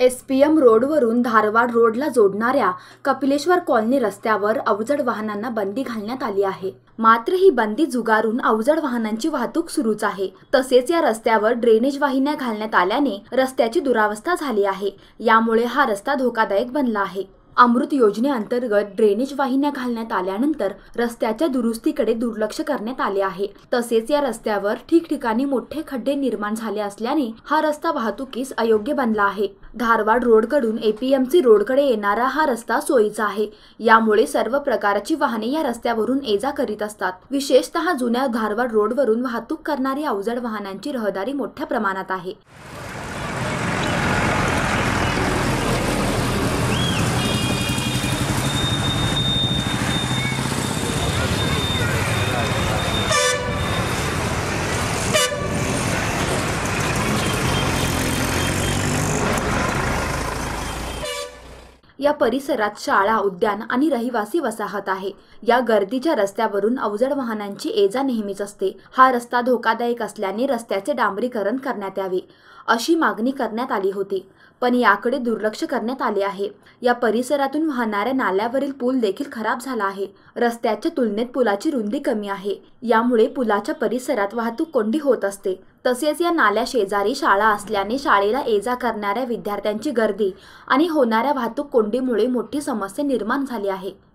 S P M रोडवरून धारवाड रोडला जोडणाऱ्या कपिलेश्वर कॉलनी रस्त्यावर अवजड वाहनांना बंदी घालण्यात आली आहे. मात्र ही बंदी जुगारून अवजड वाहनांची वाहतूक सुरूच आहे. तसेच या रस्त्यावर ड्रेनेज वाहिन्या घालण्यात आल्याने रस्त्याची दुरावस्था झाली आहे. यामुळे हा रस्ता धोकादायक बनला आहे. अमृत योजनेअंतर्गत ड्रेनेज वाहिन्या घालण्यात आल्यानंतर रस्त्याच्या दुरुस्तीकडे दुर्लक्ष करण्यात आले आहे. तसेच या रस्त्यावर ठिकठिकाणी मोठे खड्डे निर्माण झाले असल्याने हा रस्ता वाहतुकीस अयोग्य बनला आहे. धारवाड रोडकडून एपीएमसी रोडकडे येणारा हा रस्ता सोयीचा आहे. यामुळे सर्व प्रकारची वाहने या रस्त्यावरून ये जा करीत असतात. विशेषतः जुन्या धारवाड रोडवरून वाहतूक करणारी अवजड वाहनांची रहदारी मोठ्या प्रमाणात आहे. या परिसरात शाळा उद्यान आणि रहिवासी वसाहत आहे. या गर्दीच्या रस्त्यावरून अवजड वाहनांची ये जा नेहमीच असते. हा रस्ता धोकादायक असल्याने रस्त्याचे डांबरीकरण करण्यात यावे. अशी मागणी करण्यात आली होती. पण याकडे दुर्लक्ष करण्यात आले आहे. या परिसरातून वाहणाऱ्या नाल्यावरील पूल देखील खराब झाला आहे. रस्त्याच्या तुलनेत पुलाची रुंदी कमी आहे. यामुळे पुलाच्या परिसरात वाहतूक कोंडी होत असते. तसेच या नाल्या शेजारी शाळा असल्याने शाळेला ये जा करणाऱ्या विद्यार्थ्यांची गर्दी आणि होणाऱ्या वाहतूक कोंडीमुळे मोठी समस्या निर्माण झाली आहे.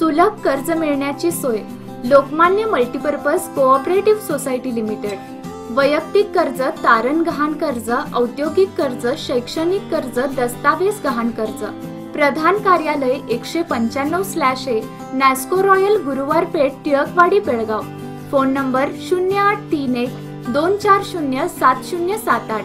सुलभ कर्ज मिळण्याची सोय Lokmanya multipurpose cooperative society limited. वैयक्तिक कर्ज तारण गहाण कर्ज औद्योगिक कर्ज शैक्षणिक कर्ज दस्तावेज गहाण कर्ज. प्रधान कार्यालय एकशे पंच्याण्णव slash A Nasco Royal Guruwar Peth Tilakwadi Belgaum. Phone number शून्य आठ तीन एक दोन चार शून्य सात शून्य सात आठ.